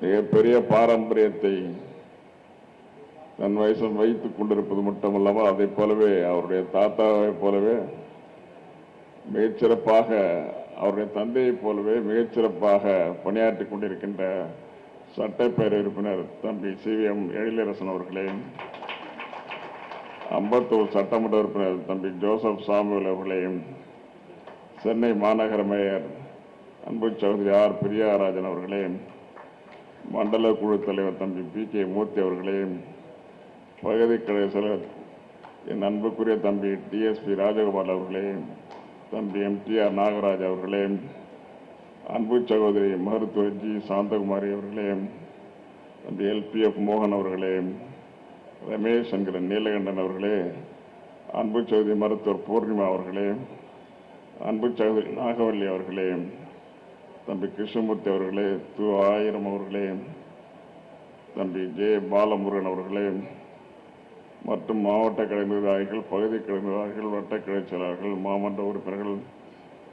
மிகப்பெரிய பாரம்பரியத்தை தன் வயசில் வைத்துக் கொண்டிருப்பது மட்டுமல்லாமல் அதைப் போலவே அவருடைய தாத்தாவைப் போலவே மிகச்சிறப்பாக அவருடைய தந்தையைப் போலவே மிகச்சிறப்பாக பணியாற்றிக் கொண்டிருக்கின்ற சட்டப்பேரவை உறுப்பினர் தம்பி சி. வி. எம். எழிலரசன் அவர்களே. அம்பத்தூர் சட்டமன்ற உறுப்பினர் தம்பி ஜோசப் சாமுவேல் அவர்களையும் சென்னை மாநகர மேயர் அன்பு சௌதரி ஆர். பிரியாராஜன் அவர்களையும் மண்டல குழு தலைவர் தம்பி பி கே மூர்த்தி அவர்களையும் பகுதி கலைசலர் என் அன்புக்குரிய தம்பி டிஎஸ்பி ராஜகோபால் அவர்களையும் தம்பி எம்டிஆர் நாகராஜ் அவர்களையும் அன்பு சகோதரி மருத்துவர் ஜி சாந்தகுமாரி அவர்களையும் தம்பி எல்பிஎஃப் மோகன் அவர்களையும் ரமேஷ் என்கிற நீலகண்டன் அவர்களே அன்பு சகோதரி மருத்துவர் பூர்ணிமா அவர்களே அன்பு சகோதரி நாகவல்லி அவர்களே தம்பி கிருஷ்ணமூர்த்தி அவர்களே து ஆயிரம் அவர்களே தம்பி ஜே பாலமுருகன் அவர்களே மற்றும் மாவட்ட கிளை நிர்வாகிகள் பகுதி கிளை நிர்வாகிகள் வட்டக்கிளை செயலாளர்கள் மாமன்ற உறுப்பினர்கள்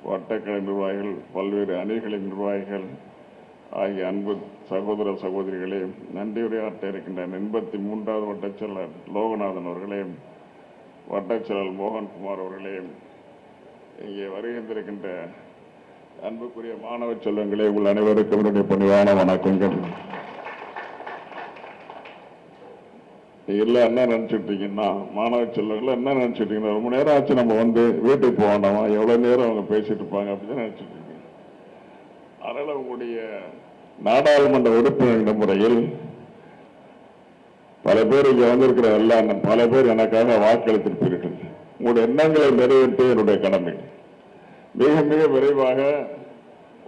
வட்டக்கிளை நிர்வாகிகள் பல்வேறு அணிகளின் நிர்வாகிகள் ஆகிய அன்பு சகோதர சகோதரிகளே நன்றியுரையாற்ற இருக்கின்ற எண்பத்தி மூன்றாவது வட்டச் செயலர் லோகநாதன் அவர்களே வட்டச் செயலர் மோகன்குமார் அவர்களே இங்கே வருகின்றிருக்கின்ற அன்புக்குரிய மாணவ செல்வங்களே உங்கள் அனைவருக்கும் என்னுடைய பணிவான வணக்கங்கள். இல்ல என்ன நினைச்சிட்டு மாணவ செல்வங்கள் என்ன நினைச்சிட்டு ரொம்ப நேரம் ஆச்சு நம்ம வந்து வீட்டுக்கு போக வேண்டாமா? எவ்வளவு நேரம் அவங்க பேசிட்டு இருப்பாங்க அப்படின்னு நினைச்சிட்டு இருக்கீங்க. அதனால உங்களுடைய நாடாளுமன்ற உறுப்பினர் முறையில் பல பேர் இங்க வந்திருக்கிற எல்லா பல பேர் எனக்காக வாக்களித்திருப்பீர்கள் உங்களுடைய எண்ணங்களை நிறைவேற்ற என்னுடைய கடமை. மிக மிக விரைவாக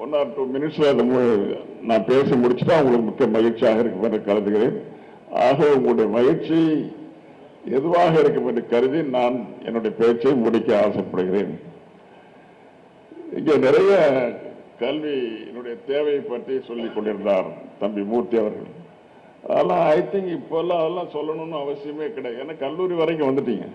ஒன் ஆர் டூ மினிட்ஸ்ல நான் பேசி முடிச்சுட்டா உங்களுக்கு மிக்க மகிழ்ச்சியாக இருக்கும் என்று கருதுகிறேன். ஆக உங்களுடைய மகிழ்ச்சி எதுவாக இருக்கும் என்று கருதி நான் என்னுடைய பேச்சை முடிக்க ஆசைப்படுகிறேன். இங்கே நிறைய கல்வியினுடைய தேவை பற்றி சொல்லிக் கொண்டிருந்தார் தம்பி மூர்த்தி அவர்கள். அதெல்லாம் ஐ திங்க் இப்போல்லாம் அதெல்லாம் சொல்லணும்னு அவசியமே கிடையாது. ஏன்னா கல்லூரி வரைக்கும் வந்துட்டீங்க.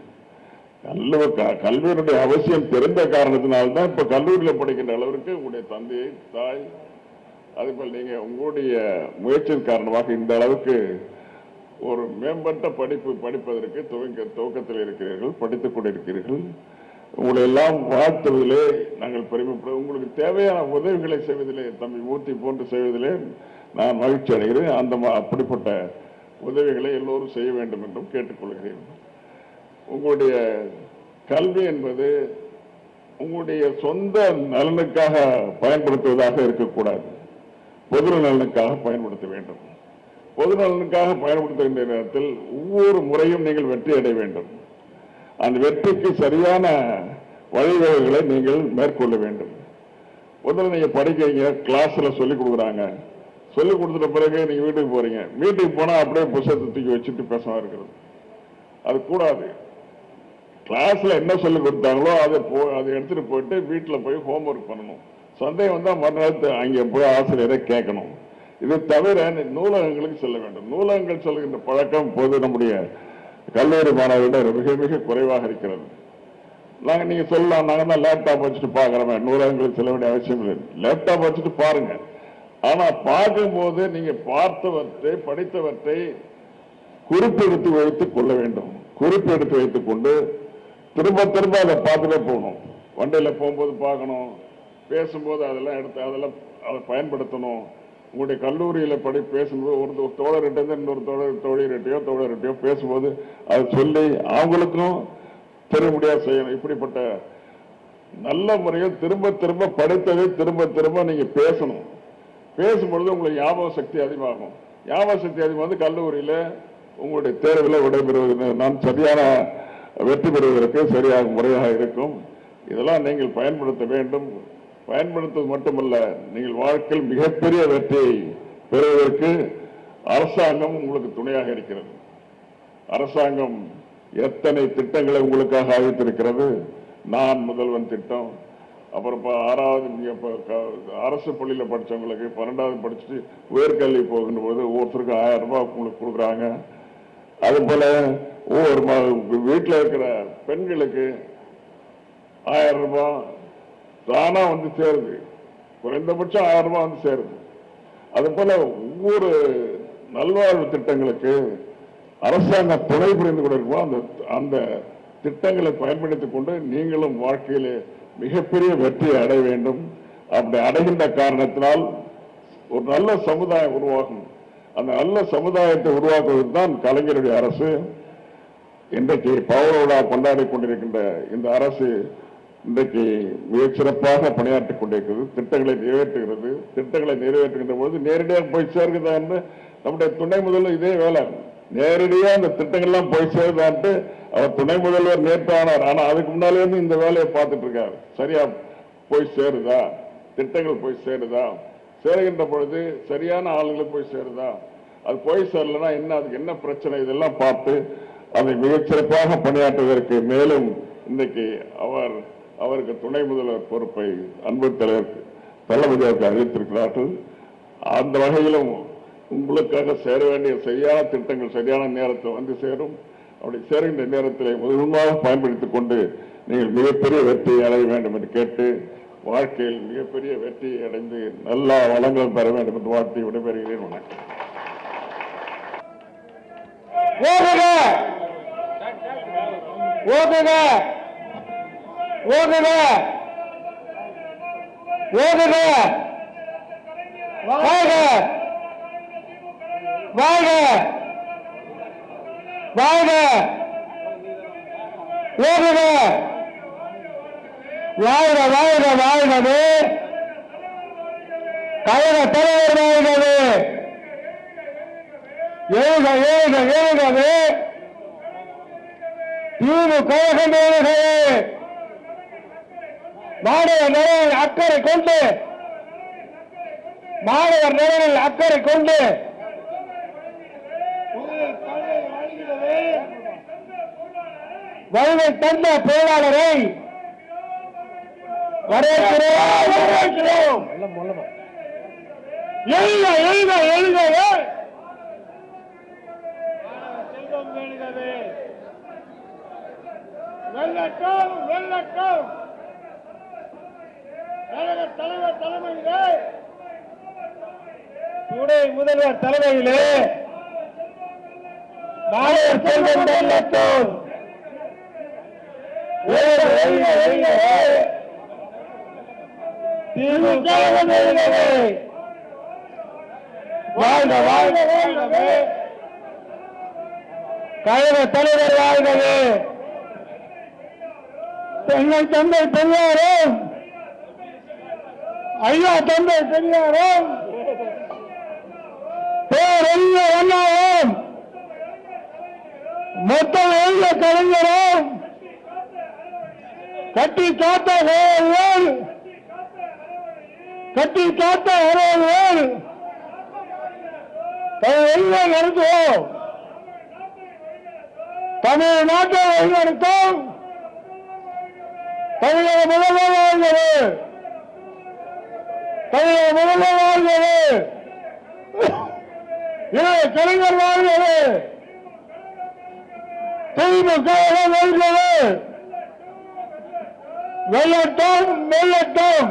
கல்லூரி கல்வியினுடைய அவசியம் தெரிந்த காரணத்தினால்தான் இப்ப கல்லூரியில் படிக்கின்ற அளவிற்கு உங்களுடைய தந்தை தாய் அதுபோல் நீங்க உங்களுடைய முயற்சியின் காரணமாக இந்த அளவுக்கு ஒரு மேம்பட்ட படிப்பு படிப்பதற்கு துவங்க துவக்கத்தில் இருக்கிறீர்கள் படித்துக் கொண்டிருக்கிறீர்கள். உங்களை எல்லாம் வாழ்த்துவதிலே நாங்கள் பெருமைப்பட உங்களுக்கு தேவையான உதவிகளை செய்வதிலே தம்பி மூர்த்தி போன்று செய்வதிலே நான் மகிழ்ச்சி அடைகிறேன் அந்த அப்படிப்பட்ட உதவிகளை எல்லோரும் செய்ய வேண்டும் என்றும் கேட்டுக்கொள்கிறேன். உங்களுடைய கல்வி என்பது உங்களுடைய சொந்த நலனுக்காக பயன்படுத்துவதாக இருக்கக்கூடாது. பொது நலனுக்காக பயன்படுத்த வேண்டும். பொது நலனுக்காக பயன்படுத்துகின்ற நேரத்தில் ஒவ்வொரு முறையும் நீங்கள் வெற்றி அடைய வேண்டும். அந்த வெற்றிக்கு சரியான வழிவகைகளை நீங்கள் மேற்கொள்ள வேண்டும். முதல்ல நீங்கள் படிக்கிறீங்க கிளாஸில் சொல்லிக் கொடுக்குறாங்க. சொல்லிக் கொடுத்துட்ட பிறகு நீங்கள் வீட்டுக்கு போகிறீங்க வீட்டுக்கு போனால் அப்படியே புத்தகத்தை தூக்கி வச்சுட்டு பேசமாக இருக்கிறது. அது கூடாது. கிளாஸ்ல என்ன சொல்லி கொடுத்தாங்களோ அதை போ அதை எடுத்துட்டு போயிட்டு வீட்டில் போய் ஹோம் ஒர்க் பண்ணணும். சந்தேகம் வந்தால் மறுநாள் அங்கே போய் ஆசிரியரை கேட்கணும். இது தவிர நீ நூலகங்களுக்கு செல்ல வேண்டும். நூலகங்கள் சொல்லுகின்ற பழக்கம் பொது நம்முடைய கல்லூரி மாணவர்களிடம் மிக மிக குறைவாக இருக்கிறது. நாங்கள் நீங்கள் சொல்லலாம் நாங்கள் தான் லேப்டாப் வச்சுட்டு பார்க்குறோமே. நூலகங்களுக்கு செல்ல வேண்டிய அவசியம் இல்லை. லேப்டாப் வச்சுட்டு பாருங்க. ஆனால் பார்க்கும்போது நீங்கள் பார்த்தவற்றை படித்தவற்றை குறிப்பெடுத்து வைத்துக் கொள்ள வேண்டும். குறிப்பெடுத்து வைத்துக் கொண்டு திரும்ப திரும்ப அதை பார்த்துட்டே போகணும். வண்டியில் போகும்போது பார்க்கணும். பேசும்போது அதெல்லாம் எடுத்து அதெல்லாம் அதை பயன்படுத்தணும். உங்களுடைய கல்லூரியில் படி பேசும்போது ஒரு ஒரு தோழர்கிட்ட இருந்து இன்னொரு தோழர் தோழிகிட்டையோ தோழர்கிட்டையோ பேசும்போது அதை சொல்லி அவங்களுக்கும் தெரிய செய்யணும். இப்படிப்பட்ட நல்ல முறையில் திரும்ப திரும்ப படித்ததை திரும்ப திரும்ப நீங்கள் பேசணும். பேசும்பொழுது உங்களுக்கு ஞாபக சக்தி அதிகமாகும். ஞாபக சக்தி அதிகமாக வந்து கல்லூரியில் உங்களுடைய தேர்வில் விடைபெறுவது. நான் சரியான வெற்றி பெறுவதற்கு சரியாக முறையாக இருக்கும். இதெல்லாம் நீங்கள் பயன்படுத்த வேண்டும். பயன்படுத்துவது மட்டுமல்ல நீங்கள் வாழ்க்கையில் மிகப்பெரிய வெற்றியை பெறுவதற்கு அரசாங்கம் உங்களுக்கு துணையாக இருக்கிறது. அரசாங்கம் எத்தனை திட்டங்களை உங்களுக்காக அறிவித்திருக்கிறது? நான் முதல்வன் திட்டம். அப்புறம் இப்போ ஆறாவது அரசு பள்ளியில் படிச்சவங்களுக்கு பன்னெண்டாவது படிச்சுட்டு உயர்கல்வி போகின்ற போது ஒவ்வொருத்தருக்கும் ஆயிரம் ரூபாய் உங்களுக்கு கொடுக்குறாங்க. அது போல ஒவ்வொரு வீட்டில் இருக்கிற பெண்களுக்கு ஆயிரம் ரூபாய் தானா வந்து சேருது. குறைந்தபட்சம் ஆயிரம் ரூபாய் வந்து சேருது. அது போல ஒவ்வொரு நல்வாழ்வு திட்டங்களுக்கு அரசாங்க துணை புரிந்து கொண்டிருக்கோம்? அந்த அந்த திட்டங்களை பயன்படுத்திக் கொண்டு நீங்களும் வாழ்க்கையிலே மிகப்பெரிய வெற்றியை அடைய வேண்டும். அப்படி அடைகின்ற காரணத்தினால் ஒரு நல்ல சமுதாயம் உருவாகும். அந்த நல்ல சமுதாயத்தை உருவாக்குவதற்கு தான் கலைஞருடைய அரசு. இன்றைக்கு பவரோடா கொண்டாடி கொண்டிருக்கின்ற இந்த அரசு இன்றைக்கு மிகச்சிறப்பாக பணியாற்றிக் கொண்டிருக்கிறது. திட்டங்களை நிறைவேற்றுகிறது. திட்டங்களை நிறைவேற்றுகின்ற பொழுது நேரடியாக போய் சேர்க்குதா என்று நம்முடைய துணை முதல்வர் இதே வேலை. நேரடியாக அந்த திட்டங்கள்லாம் போய் சேருதான்ட்டு அவர் துணை முதல்வர் நேற்றானார் ஆனால் அதுக்கு முன்னாலே இருந்து இந்த வேலையை பார்த்துட்டு இருக்காரு. சரியா போய் சேருதா? திட்டங்கள் போய் சேருதா? சேருகின்ற பொழுது சரியான ஆளுங்களுக்கு போய் சேருதா? அது போய் சேரலன்னா என்ன அதுக்கு என்ன பிரச்சனை? இதெல்லாம் பார்த்து அதை மிகச்சிறப்பாக பணியாற்றுவதற்கு மேலும் இன்னைக்கு அவர் அவருக்கு துணை முதல்வர் பொறுப்பை அன்பு தலைவர் தளபதி அவருக்கு அறிவித்திருக்கிறார்கள். அந்த வகையிலும் உங்களுக்காக சேர வேண்டிய சரியான திட்டங்கள் சரியான நேரத்தில் வந்து சேரும். அப்படி சேருகின்ற நேரத்தில் முழுமையாக பயன்படுத்திக் கொண்டு நீங்கள் மிகப்பெரிய வெற்றியை அடைய வேண்டும் என்று கேட்டு வாழ்க்கையில் மிகப்பெரிய வெற்றியை அடைந்து நல்ல வளங்களும் பெற வேண்டும் என்று வாழ்த்தி விடைபெறுகிறேன். வணக்கம். ஓடுக ஓடுக ஓடுக ஓடுக வாழ்க வாழ்க வாழ்க ஓடுக வாழ்க வருகிறது கழக தலைவர் வருகிறது எழுக எழுக எழுகவே. தீவு கழகம் எழுகவே மாணவர் நிலையில் அக்கறை கொண்டு மாணவர் நிலையில் அக்கறை கொண்டு வருகை தந்த பொருளாளரை வரவேற்கிறோம் வரவேற்கிறோம். எழுக எழுக எழுகவே செல்வம் வேணுகவே வெள்ளட்டம் வெள்ளட்டம் கழக தலைவர் தலைமையிலே. துணை முதல்வர் தலைமையிலே. மாணவர் செல்வம் வெள்ளட்டம் தீர்வு கழகம் எழுகவே வாழ்க வாழ்கவே. கழக தலைவர் வாழ்கவே. பெண்ணை தந்தை பெரியாரும். ஐயா தந்தை பெரியாரும். பேரறிஞர் அண்ணாவும் மொத்தம் எழுத கலைஞரும். கட்டி காத்த கட்டி காத்த பேர் தமிழை நடத்துவோம். தமிழ்நாட்டை வழிநடத்தும் தமிழக முதல்வர் வாழ்கிறது தமிழக முதல்வர் வாழ்கிறது இளைய கலைஞர் வாழ்கிறது திமுக வாழ்கிறது வெள்ளட்டம் வெள்ளட்டம்